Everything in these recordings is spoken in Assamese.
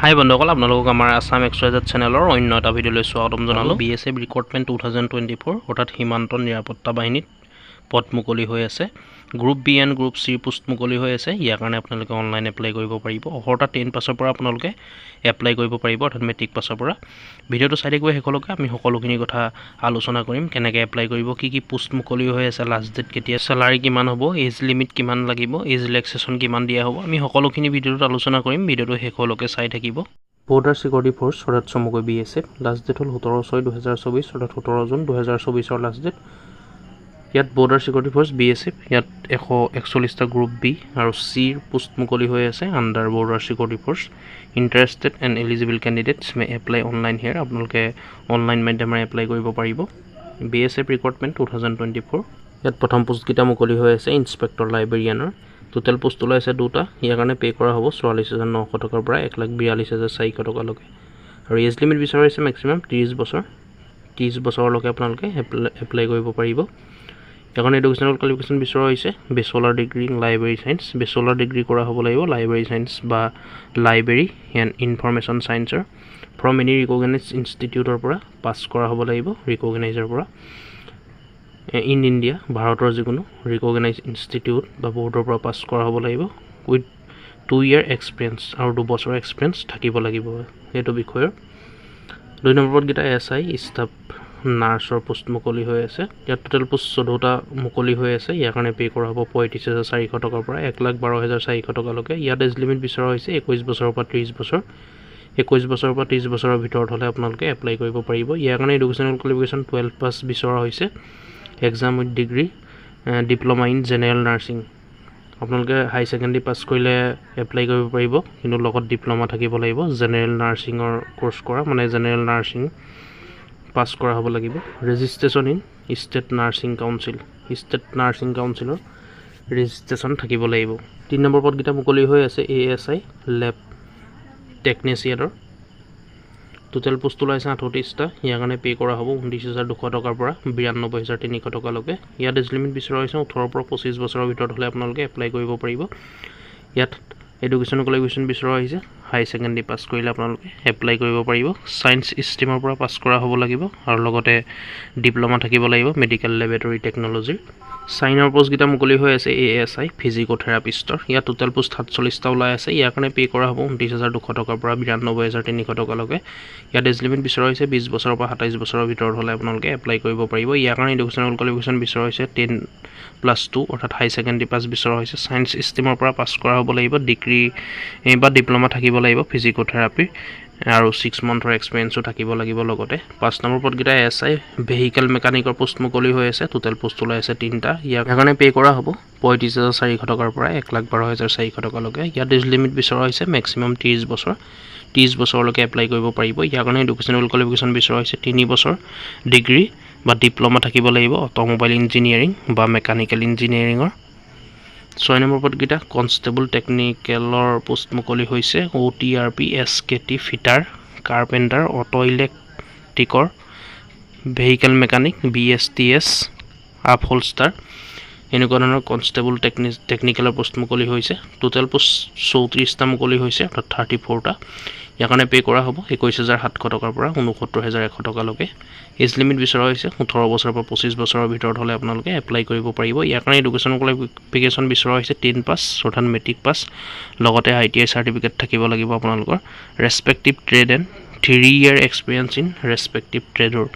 হাই বন্ধুসকল আপোনালোকক আমাৰ আছাম এক্সট্ৰাজেড চেনেলৰ অন্য এটা ভিডিঅ'লৈ স্বাগতম জনালোঁ। B S F recruitment two thousand twenty four অৰ্থাৎ সীমান্ত নিৰাপত্তা বাহিনীত পদ মুকলি হৈ আছে। Group B and group C post মুকলি হৈ আছে। ইয়াৰ কাৰণে আপোনালোকে অনলাইন এপ্লাই কৰিব পাৰিব। অৰ্থাৎ টেন পাছৰ পৰা আপোনালোকে এপ্লাই কৰিব পাৰিব অৰ্থাৎ মেট্ৰিক পাছৰ পৰা। ভিডিঅ'টো চাই থাকিব শেষলৈকে। আমি সকলোখিনি কথা আলোচনা কৰিম। কেনেকৈ এপ্লাই কৰিব কি কি পোষ্ট মুকলি হৈ আছে লাষ্ট ডেট কেতিয়া চেলাৰী কিমান হ'ব এজ লিমিট কিমান লাগিব এজ ৰিলেক্সেশ্যন কিমান দিয়া হ'ব। আমি সকলোখিনি ভিডিঅ'টোত আলোচনা কৰিম। ভিডিঅ'টো শেষলৈকে চাই থাকিব। বৰ্ডাৰ চিকিউৰিটি ফ'ৰ্চ অৰ্থাৎ চমুকৈ B S F last date হ'ল সোতৰ ছয় দুহেজাৰ চৌবিছ অৰ্থাৎ সোতৰ জুন দুহেজাৰ চৌবিছৰ লাষ্ট ডেট ইয়াত border security force B S F ইয়াত এশ একচল্লিছটা গ্ৰুপ বি আৰু চিৰ পোষ্ট মুকলি হৈ আছে under border security force. Interested and eligible candidates may apply online here আপোনালোকে অনলাইন মাধ্যমেৰে এপ্লাই কৰিব পাৰিব। B S F recruitment two thousand twenty four ইয়াত প্ৰথম পোষ্টকেইটা মুকলি হৈ আছে ইনস্পেক্টৰ লাইব্ৰেৰিয়ানৰ টোটেল পোষ্ট ওলাইছে দুটা। ইয়াৰ কাৰণে পে' কৰা হ'ব চৌৰাল্লিছ হাজাৰ নশ টকাৰ পৰা এক লাখ বিয়াল্লিছ হাজাৰ চাৰিশ টকালৈকে। আৰু এজ লিমিট বিচৰা হৈছে মেক্সিমাম ত্ৰিছ বছৰ। ত্ৰিছ বছৰলৈকে আপোনালোকে এপ্লাই এপ্লাই কৰিব পাৰিব। কাৰণে এডুকেশ্যনেল কোৱালিফিকেশ্যন বিচৰা হৈছে। Bachelor degree library science bachelor degree কৰা হ'ব লাগিব লাইব্ৰেৰী চায়েন্স বা লাইব্ৰেৰী এণ্ড ইনফৰমেশ্যন চায়েন্সৰ ফ্ৰম এনি ৰিকগনাইজ ইনষ্টিটিউটৰ পৰা পাছ কৰা হ'ব লাগিব ৰিকগনাইজৰ পৰা। ইন ইণ্ডিয়া ভাৰতৰ যিকোনো ৰিকগনাইজ ইনষ্টিটিউট বা বৰ্ডৰ পৰা পাছ কৰা হ'ব লাগিব। উইথ টু ইয়েৰ এক্সপিৰিয়েঞ্চ আৰু দুবছৰৰ এক্সপিৰিয়েঞ্চ থাকিব লাগিব। সেইটো বিষয়ৰ। দুই নম্বৰ পদকেইটা এছ আই ষ্টাফ নাৰ্ছৰ পোষ্ট মুকলি হৈ আছে। ইয়াত টোটেল পোষ্ট চৈধ্যটা মুকলি হৈ আছে। ইয়াৰ কাৰণে পে' কৰা হ'ব পঁয়ত্ৰিছ হাজাৰ চাৰিশ টকাৰ পৰা এক লাখ বাৰ হাজাৰ চাৰিশ টকালৈকে। ইয়াত এজ লিমিট বিচৰা হৈছে একৈছ বছৰৰ পৰা ত্ৰিছ বছৰ। একৈছ বছৰৰ পৰা ত্ৰিছ বছৰৰ ভিতৰত হ'লে আপোনালোকে এপ্লাই কৰিব পাৰিব। ইয়াৰ কাৰণে এডুকেশ্যনেল কোৱালিফিকেশ্যন টুৱেলভ পাছ বিচৰা হৈছে। Exam with degree diploma in general nursing আপোনালোকে হাই ছেকেণ্ডেৰী পাছ কৰিলে এপ্লাই কৰিব পাৰিব। কিন্তু লগত ডিপ্ল'মা থাকিব লাগিব। জেনেৰেল নাৰ্ছিঙৰ ক'ৰ্চ কৰা মানে জেনেৰেল নাৰ্ছিং পাছ কৰা হ'ব লাগিব। Registration in state nursing council state nursing counsellor registration থাকিব লাগিব। তিনি নম্বৰ পদকেইটা মুকলি হৈ আছে এ এছ আই লেব টেকনিচিয়ানৰ টোটেল পোষ্ট ওলাইছে আঠত্ৰিছটা ইয়াৰ কাৰণে পে' কৰা হ'ব ঊনত্ৰিছ হাজাৰ দুশ টকাৰ পৰা বিৰান্নব্বৈ হাজাৰ তিনিশ টকালৈকে। ইয়াত এজ লিমিট বিচৰা হৈছে ওঠৰৰ পৰা পঁচিছ বছৰৰ ভিতৰত হ'লে আপোনালোকে এপ্লাই কৰিব পাৰিব। ইয়াত এডুকেশ্যন কোৱালিফিকেশ্যন বিচৰা হৈছে। হাই ছেকেণ্ডেৰী পাছ কৰিলে আপোনালোকে এপ্লাই কৰিব পাৰিব। ছায়েন্স ষ্ট্ৰীমৰ পৰা পাছ কৰা হ'ব লাগিব আৰু লগতে ডিপ্ল'মা থাকিব লাগিব মেডিকেল লেবৰেটৰী টেকন'লজিৰ চাইনৰ পোষ্টকেইটা মুকলি হৈ আছে এ এছ আই ফিজিকোথেৰাপিষ্টৰ ইয়াত টোটেল পোষ্ট সাতচল্লিছটা ওলাই আছে। ইয়াৰ কাৰণে পে' কৰা হ'ব ঊনত্ৰিছ হাজাৰ দুশ টকাৰ পৰা বিৰান্নব্বৈ হাজাৰ তিনিশ টকালৈকে। ইয়াত এজ লিমিট বিচৰা হৈছে বিছ বছৰৰ পৰা সাতাইছ বছৰৰ ভিতৰত হ'লে আপোনালোকে এপ্লাই কৰিব পাৰিব। ইয়াৰ কাৰণে এডুকেশ্যনেল কোৱালিফিকেশ্যন বিচৰা হৈছে টেন প্লাছ টু অৰ্থাৎ হাই ছেকেণ্ডেৰী পাছ বিচৰা হৈছে। ছায়েন্স ষ্ট্ৰীমৰ পৰা পাছ কৰা হ'ব লাগিব। ডিগ্ৰী বা ডিপ্ল'মা থাকিব লাগিব ফিজিকোথেৰাপিৰ আৰু ছিক্স মান্থৰ এক্সপিৰিয়েঞ্চো থাকিব লাগিব লগতে। পাঁচ নম্বৰ পদকেইটা এছ আই ভেহিকেল মেকানিকৰ পোষ্ট মুকলি হৈ আছে টোটেল পোষ্ট ওলাই আছে তিনিটা। ইয়াৰ পে' কৰা হ'ব, পঁয়ত্ৰিছ হাজাৰ চাৰিশ টকাৰ পৰা এক লাখ বাৰ হাজাৰ চাৰিশ টকালৈকে। ইয়াত এজ লিমিট বিচৰা হৈছে মেক্সিমাম ত্ৰিছ বছৰ। ত্ৰিছ বছৰলৈকে এপ্লাই কৰিব পাৰিব। ইয়াৰ কাৰণে এডুকেশ্যনেল কোৱালিফিকেশ্যন বিচৰা হৈছে তিনি বছৰ। ডিগ্ৰী বা ডিপ্ল'মা থাকিব লাগিব অট'মোবাইল ইঞ্জিনিয়াৰিং বা মেকানিকেল ইঞ্জিনিয়াৰিঙৰ ছয় নম্বৰ পদকেইটা কনষ্টেবল টেকনিকেলৰ পোষ্ট মুকলি হৈছে O' T R P, S K T, fitter, carpenter, auto' ইলেক্ট্ৰিকৰ, vehicle mechanic, B S T S upholsterer এনেকুৱা ধৰণৰ কনষ্টেবল টেকনি টেকনিকেলৰ পোষ্ট মুকলি হৈছে। টোটেল পোষ্ট চৌত্ৰিছটা মুকলি হৈছে অৰ্থাৎ থাৰ্টি ফ'ৰটা ইয়াৰ কাৰণে পে' কৰা হ'ব একৈছ হাজাৰ সাতশ টকাৰ পৰা ঊনসত্তৰ হাজাৰ এশ টকালৈকে। এজ লিমিট বিচৰা হৈছে ওঠৰ বছৰৰ পৰা পঁচিছ বছৰৰ ভিতৰত হ'লে আপোনালোকে এপ্লাই কৰিব পাৰিব। ইয়াৰ কাৰণে এডুকেশ্যন কোৱালিফিকেশ্যন বিচৰা হৈছে টেন পাছ অৰ্থাৎ মেট্ৰিক পাছ। লগতে আই টি আই চাৰ্টিফিকেট থাকিব লাগিব আপোনালোকৰ। Respective trade and three year experience in respective ট্ৰেডৰ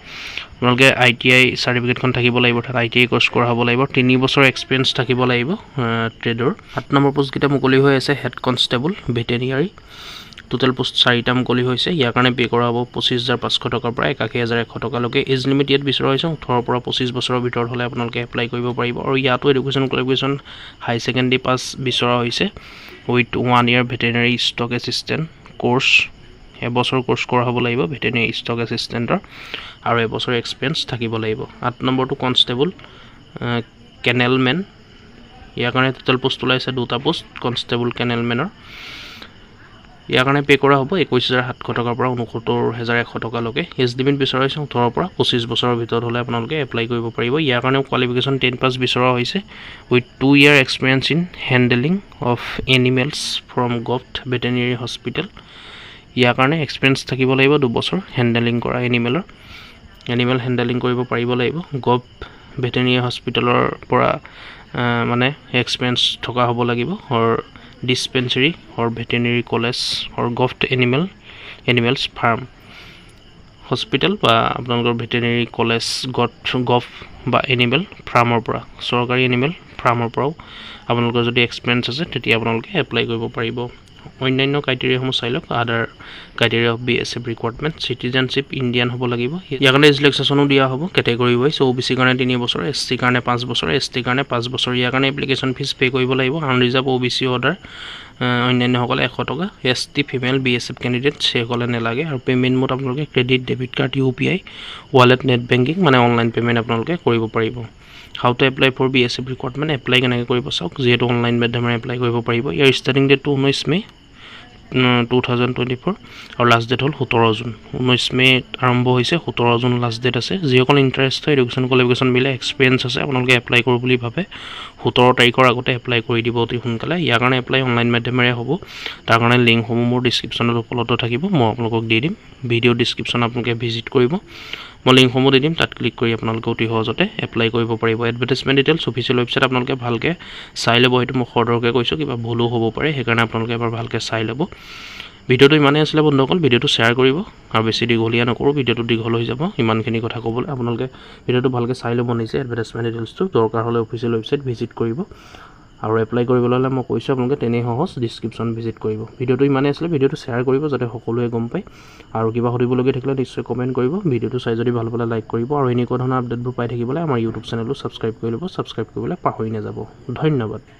আপোনালোকে আই টি আই চাৰ্টিফিকেটখন থাকিব লাগিব অৰ্থাৎ আই টি আই কৰ্চ কৰা হ'ব লাগিব, তিনি বছৰ এক্সপিৰিয়েঞ্চ থাকিব লাগিব ট্ৰেডৰ সাত নম্বৰ পোষ্টকেইটা মুকলি হৈ আছে head constable veterinary total post চাৰিটা মুকলি হৈছে, ইয়াৰ কাৰণে পে' কৰা হ'ব পঁচিছ হাজাৰ পাঁচশো টকাৰ পৰা একাশী হাজাৰ এশ টকালৈকে। এজ লিমিট ইয়াত বিচৰা হৈছে, ওঠৰৰ পৰা পঁচিছ বছৰৰ ভিতৰত হ'লে আপোনালোকে এপ্লাই কৰিব পাৰিব। আৰু ইয়াতো education qualification high secondary pass বিচৰা হৈছে with one year veterinary stock assistant course এবছৰ ক'ৰ্চ কৰা হ'ব লাগিব ভেটেৰিনেৰী ষ্টক এছিষ্টেণ্টৰ আৰু এবছৰ এক্সপিৰিয়েঞ্চ থাকিব লাগিব। আঠ নম্বৰটো কনষ্টেবল কেনেলমেন ইয়াৰ কাৰণে টোটেল পোষ্ট ওলাইছে দুটা পোষ্ট কনষ্টেবল কেনেলমেনৰ ইয়াৰ কাৰণে পে' কৰা হ'ব একৈছ হাজাৰ সাতশ টকাৰ পৰা ঊনসত্তৰ হাজাৰ এশ টকালৈকে। এজ লিমিট বিচৰা হৈছে ওঠৰৰ পৰা পঁচিছ বছৰৰ ভিতৰত হ'লে আপোনালোকে এপ্লাই কৰিব পাৰিব। ইয়াৰ কাৰণেও কোৱালিফিকেশ্যন টেন পাছ বিচৰা হৈছে with two year experience in handling of animals from govt veterinary hospital ইয়াৰ কাৰণে এক্সপিৰিয়েঞ্চ থাকিব লাগিব দুবছৰ হেণ্ডেলিং কৰা এনিমেলৰ এনিমেল হেণ্ডেলিং কৰিব পাৰিব লাগিব। গভ ভেটেনেৰি হস্পিটেলৰ পৰা মানে এক্সপিৰিয়েঞ্চ থকা হ'ব লাগিব। Or dispensary or veterinary college or gov animal animals farm hospital বা আপোনালোকৰ ভেটেনেৰি কলেজ গভ গভ বা এনিমেল ফাৰ্মৰ পৰা চৰকাৰী এনিমেল ফাৰ্মৰ পৰাও আপোনালোকৰ যদি এক্সপিৰিয়েঞ্চ আছে তেতিয়া আপোনালোকে এপ্লাই কৰিব পাৰিব। অন্যান্য ক্ৰাইটেৰিয়াসমূহ চাই লওক other criteria of B S F requirement citizenship Indian হ'ব লাগিব। ইয়াৰ কাৰণে এজ ৰিলেক্সেশ্যনো দিয়া হ'ব কেটেগৰী ৱাইজ অ' বি চিৰ কাৰণে তিনি বছৰ এছ টিৰ কাৰণে পাঁচ বছৰ এছ টিৰ কাৰণে পাঁচ বছৰ। ইয়াৰ কাৰণে এপ্লিকেশ্যন ফিজ পে' কৰিব লাগিব unreserved O' B C order অন্যান্যসকলে এশ টকা। S T female B S F candidate সেইসকলে নালাগে। আৰু পে'মেণ্ট মোড আপোনালোকে credit debit card U P I wallet net banking মানে অনলাইন পে'মেণ্ট আপোনালোকে কৰিব পাৰিব। How to apply for B S F requirement apply কেনেকৈ কৰিব চাওক যিহেতু অনলাইন মাধ্যমেৰে এপ্লাই কৰিব পাৰিব। ইয়াৰ ষ্টাৰ্টিং ডেটটো ঊনৈছ May' two thousand twenty four আৰু লাষ্ট ডেট হ'ল সোতৰ জুন। ঊনৈছ মে'ত আৰম্ভ হৈছে সোতৰ জুন লাষ্ট ডেট আছে। যিসকল ইণ্টাৰেষ্ট হয় এডুকেশ্যন কোৱালিফিকেশ্যন মিলে এক্সপিৰিয়েঞ্চ আছে আপোনালোকে এপ্লাই কৰোঁ বুলি ভাবে। সোতৰ তাৰিখৰ আগতে এপ্লাই কৰি দিব অতি সোনকালে। ইয়াৰ কাৰণে এপ্লাই অনলাইন মাধ্যমেৰে হ'ব। তাৰ কাৰণে লিংকসমূহ মোৰ ডিছক্ৰিপশ্যনত উপলব্ধ থাকিব। মই আপোনালোকক দি দিম। ভিডিঅ' ডিছক্ৰিপশ্যন আপোনালোকে ভিজিট কৰিব। মই লিংকসমূহ দি দিম। তাত ক্লিক কৰি আপোনালোকে অতি সহজতে এপ্লাই কৰিব পাৰিব। এডভাৰ্টাইজমেণ্ট ডিটেইলছ অফিচিয়েল ৱেবছাইট আপোনালোকে ভালকৈ চাই ল'ব। সেইটো মই সদৰকৈ কৈছোঁ। কিবা ভুলো হ'ব পাৰে। সেইকাৰণে আপোনালোকে এবাৰ ভালকৈ চাই ল'ব। ভিডিঅ'টো ইমানেই আছিলে বন্ধুসকল ভিডিঅ'টো শ্বেয়াৰ কৰিব আৰু বেছি দীঘলীয়া নকৰোঁ ভিডিঅ'টো দীঘল হৈ যাব। ইমানখিনি কথা ক'বলৈ আপোনালোকে ভিডিঅ'টো ভালকৈ চাই ল'ব নিজে এডভাৰ্টাইজমেণ্ট ডিটেইলছটো দৰকাৰ হ'লে অফিচিয়েল ৱেবছাইট ভিজিট কৰিব আৰু এপ্লাই কৰিবলৈ হ'লে মই কৈছোঁ আপোনালোকে তেনেই সহজ ডিছক্ৰিপশ্যন ভিজিট কৰিব। ভিডিঅ'টো ইমানেই আছিলে ভিডিঅ'টো শ্বেয়াৰ কৰিব যাতে সকলোৱে গম পায় আৰু কিবা সুধিবলগীয়া থাকিলে নিশ্চয় কমেণ্ট কৰিব। ভিডিঅ'টো চাই যদি ভাল পালে লাইক কৰিব আৰু এনেকুৱা ধৰণৰ আপডেটবোৰ পাই থাকিবলৈ আমাৰ ইউটিউব চেনেলটো ছাবস্ক্ৰাইব কৰি ল'ব। ছাবস্ক্ৰাইব কৰিবলৈ পাহৰি নাযাব। ধন্যবাদ।